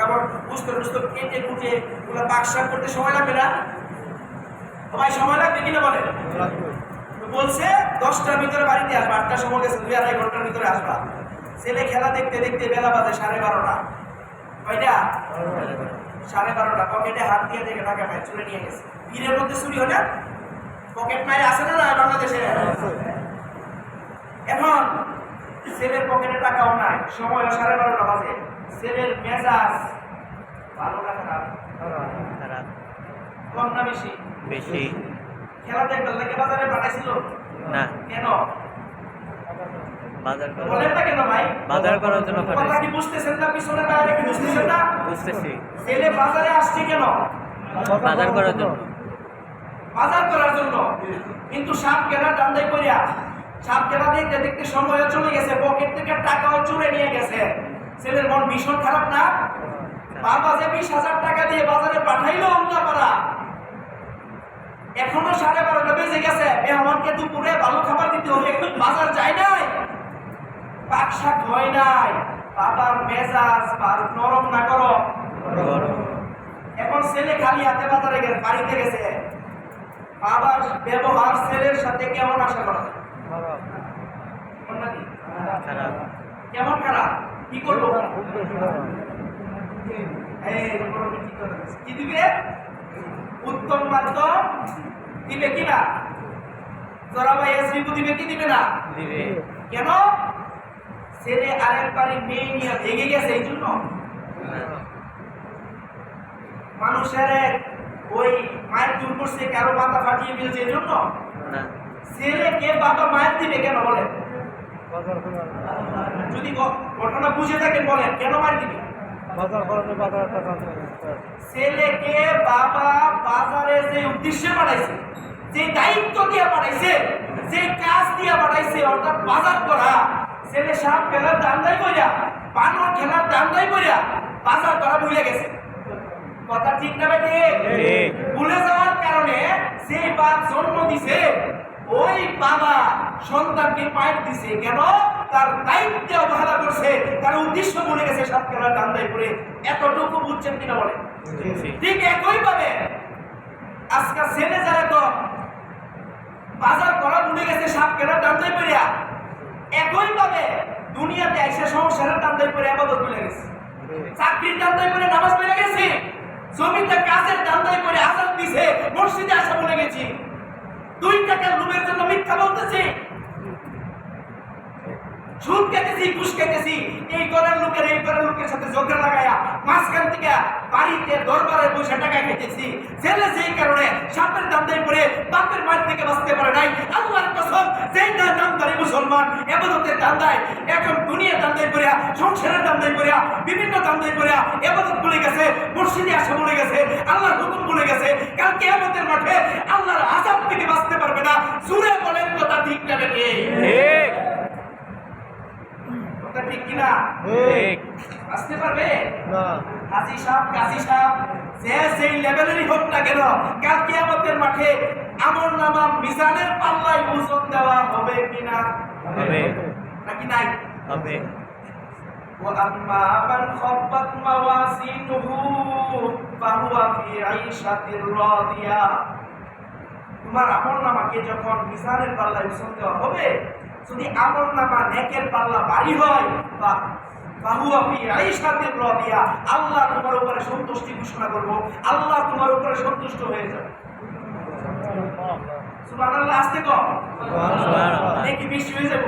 কারণ বুঝতে বুঝতে কেটে কুটে ওগুলো বাক্সা করতে সময় লাগবে না? ভাই সময় লাগবে কিনা বলে বলছে, দশটার ভিতরে বাড়িতে আসবা, আটটার সময় গেছে, দুই আড়াই ঘণ্টার ভিতরে আসবা। ছেলে খেলা দেখতে দেখতে বেলা বাজে সাড়ে বারোটা। কয়টা? সাড়ে বারোটা। পকেটে হাত দিয়ে দেখে টাকা পায়, চুরে নিয়ে গেছে। ভিড়ের মধ্যে চুরি হয় না? পকেট মারে আসে না না বাংলাদেশে? এখন ছেলের পকেটে টাকাও নাই সময় সাড়ে বারোটা বাজে। ছেলের মেজাজ ভালো না খারাপ? খারাপ। কম না বেশি? বেশি। খেলা দেখবে লাগে বাজারে পাঠাইছিল? না। কেন? বাজার বলেন না কেন ভাই? বাজার করার জন্য কথা কি বুঝতেছেন না? পিছনে বাইরে কি বুঝতেছেন না? বুঝতেছি। ছেলে বাজারে আসছে কেন? বাজার করার জন্য। বাজার করার জন্য। কিন্তু সাপ কেনা দান্দাই করিয়া সাপ কেনা দেখতে দেখতে সময় চলে গেছে পকেট থেকে টাকাও চুরে নিয়ে গেছে। ছেলের মন ভীষণ খারাপ না? বাবা যে বিশ হাজার টাকা দিয়ে বাজারে পাঠাইলো অমলাপাড়া এখনও সাড়ে বারোটা বেজে গেছে। মেহমানকে দুপুরে ভালো খাবার দিতে হবে। বাজার যায় নাই। পাক শাক হয় নাই। বাবার মেজাজ নরম না করো এখন ছেলে খালি হাতে বাজারে গেছে বাড়িতে গেছে। বাবার ব্যবহার ছেলের সাথে কেমন আশা করা? যায়? কেমন খারাপ? কি করব? কি করে কি দিবে? উত্তম মাধ্যম দিবে কি না? তোরা ভাই এসরিপু দিবে কি দিবে না? দিবে। কেন? ছেলে আরেক বাড়ি মেয়ে নিয়ে ভেঙে গেছে এই জন্য। মানুষের ওই মায়ের দূর করছে কারও মাথা ফাটিয়ে ফেলছে এই জন্য। ছেলেকে বাবা মায়ের দিবে কেন বলেন? যদি ঘটনা বুঝে থাকেন বলেন কেন মায়ের দিবে? ছেলেকে বাবা বাজারে যে উদ্দেশ্যে পাঠাইছে যে দায়িত্ব দিয়ে পাঠাইছে যে কাজ দিয়ে পাঠাইছে অর্থাৎ বাজার করা ছেলে সাপ খেলার দান্দাই কইরা বানর খেলার দান্দাই কইরা বাজার করা ভুলে গেছে। কথা ঠিক না বেটে? ভুলে যাওয়ার কারণে যে বাপ জন্ম দিছে ওই বাবা সন্তানকে পাইপ দিছে কেন? তার দায়িত্বে অবহেলা করছে তার উদ্দেশ্য ভুলে গেছে সাপ খেলার দান্দাই করে এতটুকু বুঝছেন কিনা বুঝছি। ঠিক একই ভাবে আজকে ছেলে যারা তো বাজার করা ভুলে গেছে সাপ কেনার দান্দাই করিয়া একই ভাবে দুনিয়াতে এসে সংসারের দান্দাই করে আবাদত ভুলে গেছে। চাকরির দান্দাই করে নামাজ পড়ে গেছে। জমিতে কাজের দান্দাই করে আজাদ দিছে মসজিদে আসা ভুলে গেছি। দুই টাকার লোভের জন্য মিথ্যা বলতেছি। সুদ খেতেছি, ঘুষ খেতেছি। এই ঘরের লোকের, এই ঘরের লোকের সাথে ঝগড়া লাগাইয়া মাঝখান থেকে বাড়িতে দরবারে বসে টাকা খেতেছি। ছেলে সেই কারণে সাপের দান্দাই পরে বাপের মাঠ থেকে বাঁচতে পারে নাই। আল্লাহর কসম না নামদারি মুসলমান, এবাদতের দান্দায় এখন দুনিয়া দান্দায় করিয়া সংসারের দান্দায় করিয়া বিভিন্ন দান্দায় করিয়া এবাদত বলে গেছে, মসজিদে আসা বলে গেছে, আল্লাহর হুকুম বলে গেছে কাল কেয়ামতের মাঠে আল্লাহর আজাব থেকে বাঁচতে পারবে না। সুরে বলেন কথা ঠিক না ঠিক। ঠিক কিনা ঠিক আসতে পারবে কাজী সাহেব কাজী সাহেব যে সেই লেভেলেরই হোক না কেন কাল কিয়ামতের মাঠে আমল নামা মিজানের পাল্লায় ওজন দেওয়া হবে কিনা হবে নাকি নাই হবে وأما من خفت موازينه فهو في عيشة راضية তোমার আমল নামাকে যখন মিজানের পাল্লায় ওজন দেওয়া হবে যদি আমল নামা নেকের পাল্লা ভারী হয় বা আল্লাহ তোমার উপরে সন্তুষ্টি ঘোষণা করব আল্লাহ তোমার উপরে সন্তুষ্ট হয়ে যাবে। সুবহানাল্লাহ আসতে কম। নাকি বেশি হয়ে যাব?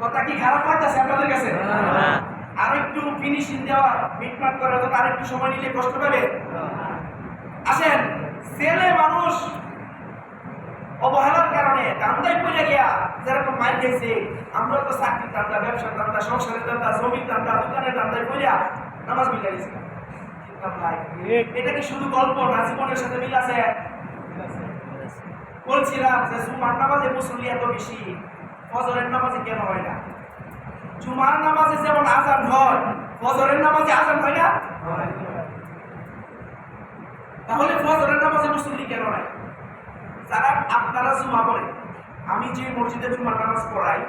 কথা কি খারাপ লাগতেছে আপনাদের কাছে? আর একটু ফিনিশিং দেওয়া মিটমাট করার জন্য আর একটু সময় নিলে কষ্ট পাবে? আসেন ছেলে মানুষ অবহেলার কারণে দান্দায় পড়ে গিয়া যেরকম মার খেয়েছে, আমরা তো চাকরির দান্দা ব্যবসার দান্দা সংসারের দান্দা জমির দান্দা দোকানের দান্দায় পড়িয়া নামাজ মিলে মিলাইছি এটা কি শুধু গল্প না, জীবনের সাথে মিল আছে। বলছিলাম যে জুমার নামাজে মুসল্লি এত বেশি, ফজরের নামাজে কেন হয় না? জুমার নামাজে যেমন আজান হয়, ফজরের নামাজে আজান হয় না? তাহলে ফজরের নামাজে মুসল্লি কেন নাই? যারা আপনারা জুমা পড়ে আমি যে মসজিদে জুমার নামাজ পড়াই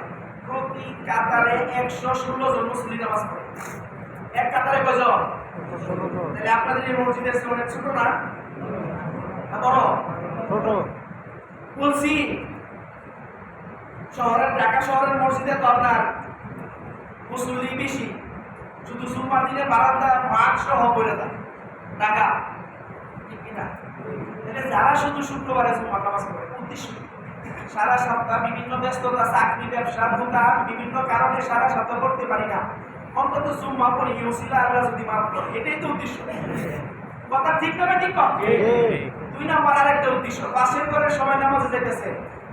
প্রতি কাতারে একশো ষোলো জন মুসল্লি নামাজ পড়ে। এক কাতারে কয়জন? তাহলে আপনাদের এই মসজিদের অনেক ছোট না? বড়? ছোট। বলছি শহরের ঢাকা শহরের মসজিদে তো আপনার মুসলিম বেশি শুধু সুপার দিনে বারান্দা মাঠ সহ বলে ঠিক কিনা তাহলে যারা শুধু শুক্রবারে জুমা নামাজ পড়ে উদ্দেশ্য সারা সপ্তাহ বিভিন্ন ব্যস্ততা চাকরি ব্যবসা দোকান বিভিন্ন কারণে সারা সপ্তাহ করতে পারি না। অন্তত জুম্মা পড়ি ইউসিলা আল্লাহ যদি মাফ করে এটাই তো উদ্দেশ্য। কথা ঠিক না ঠিক কম? দুই নাম্বার আর একটা উদ্দেশ্য পাশের ঘরের সবাই নামাজে যেতেছে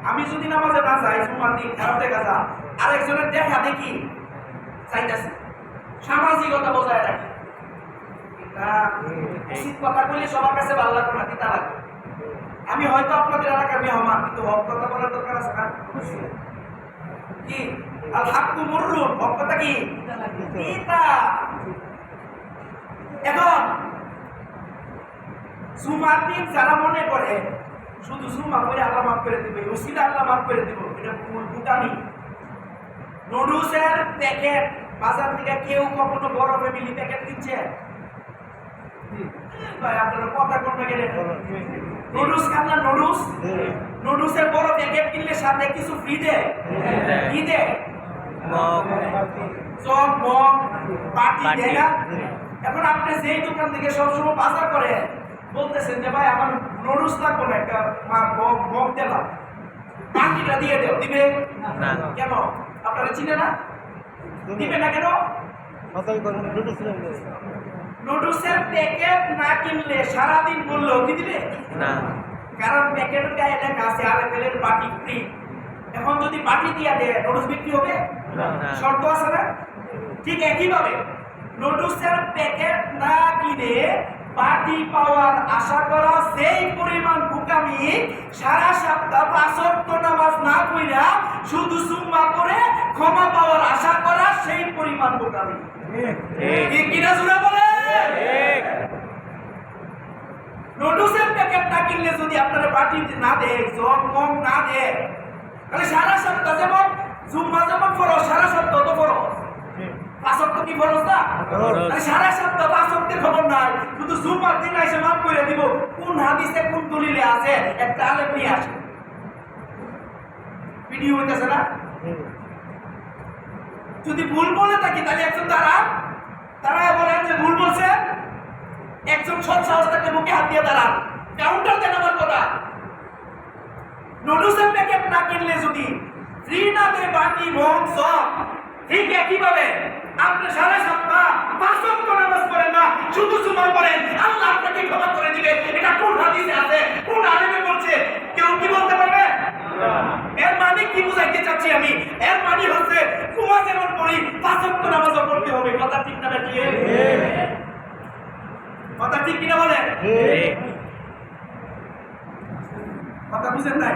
আমি যদি নামাজে না যাই জুমার দিন খারাপ দেখা যা আরেকজনের দেখা দেখি চাইতেছে সামাজিকতা বজায় রাখি। কথা বলে সবার কাছে ভালো লাগবে না তিতা লাগবে। আমি হয়তো আপনাদের এলাকার মেহমান, কিন্তু কথা বলার দরকার আছে না? কি? কথা কি? এখন দিন যারা মনে করে, শুধু জুমা করে আল্লাহ মাফ করে দিবে, রসিদা আল্লাহ মাফ করে দিব, এটা ভুটানি নুডলসের প্যাকেট, বাজার থেকে কেউ কখনো বড় ফ্যামিলি প্যাকেট কিনছে? ভাই আপনারা কথা কোন? প্যাকেটে নুডলস খান না নুডলস? নুডলসের বড় প্যাকেট কিনলে সাথে কিছু ফ্রি দেয়? কি দেয়? চপ মগ পাটি দেয় না? এখন আপনি যেই দোকান থেকে সবসময় বাজার করে বলতেছেন যে ভাই আমার নুডলস লাগবে না একটা মগ দিলাম পাটিটা দিয়ে দেও দিবে? কেন? আপনারা চিনে না? দিবে। না কেন? নুডলসের প্যাকেট না কিনলে সারাদিন বললেও কি দিবে? না। কারণ প্যাকেটের গায়ে লেখা আছে আর বাটি ফ্রি এখন যদি বাটি দিয়া দেয় নুডলস বিক্রি হবে? শর্ত আছে না? ঠিক একইভাবে নুডলসের প্যাকেট না কিনে বাটি পাওয়ার আশা করা সেই পরিমাণ বুকামি সারা সপ্তাহ পাঁচক্ত নামাজ না কইরা শুধু সুম্মা করে ক্ষমা পাওয়ার আশা করা সেই পরিমাণ বুকামি। কিনা নুডলসের প্যাকেট না কিনলে যদি আপনারা বাটি না দেয় জগ মগ না দেয় তাহলে সারা সপ্তাহ যেমন জুম্মা যেমন ফরজ সারা সপ্তাহ তো ফরজ। পাঁচ সপ্তাহ কি ফরজ না? সারা সপ্তাহ পাঁচ সপ্তাহের খবর নাই। শুধু জুম্মার দিন এসে মাফ করে দিব কোন হাদিসে কোন দলিলে আছে একটা নিয়ে আসে। ভিডিও হইতেছে না? যদি ভুল বলে থাকি তাহলে একজন তারা তারা বলেন যে ভুল বলছে একজন সৎ সাহস থাকলে মুখে হাত দিয়ে দাঁড়ান। কাউন্টার দেন আমার কথা। নুডলসের প্যাকেট না কিনলে যদি ফ্রি না দেয় বাটি মগ সব ঠিক একইভাবে আপনি সারা সপ্তাহ পাঁচ ওয়াক্ত নামাজ পড়েন না শুধু সুমা পড়েন আল্লাহ আপনাকে ক্ষমা করে দিবে। এটা কোন হাদিসে আছে? কোন আলেমে বলছে? কেউ কি বলতে পারবে? এর মানে কি বুঝাইতে চাচ্ছি আমি? এর মানে হচ্ছে কুমা যেমন পড়ি পাঁচ ওয়াক্ত নামাজও পড়তে হবে কথা ঠিক না নাকি কথা ঠিক কিনা বলে কথা বুঝেন নাই?